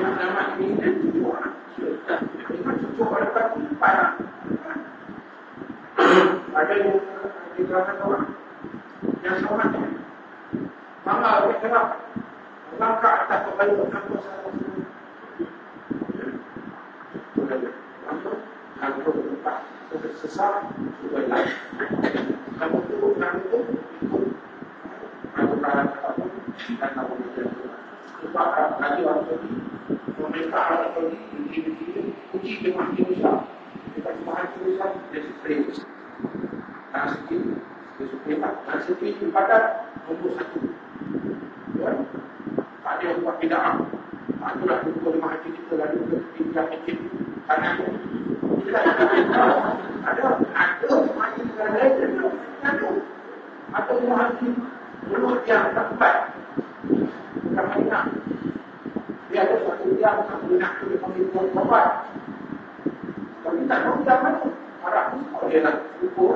nak nama ini dia tujuh orang. Memang tujuh orang tak orang. Ada yang dikatakan orang yang sama ni. Mama orang? Langkah atas kembali ke kampus saya. Kantor tempat sesat sudah lain. Kamu turun kamu itu ikut aturan apa dan kamu berjalan. Lagi waktu ini pemerintah waktu ini begini-begini uji dengan Indonesia. Kita serius. Dan sedikit dia suka dan sedikit ibadat nombor satu. Ya. Tak ada yang buat bida'ah. Itulah hukum lima haji kita lalu ke tiga kecil. Karena itu ada ada haji negara lain ada atau haji mulut yang tempat bukan Madinah dia ada satu yang nak dia panggil tuan bapak tapi tak tahu dah mana arah dia nak ukur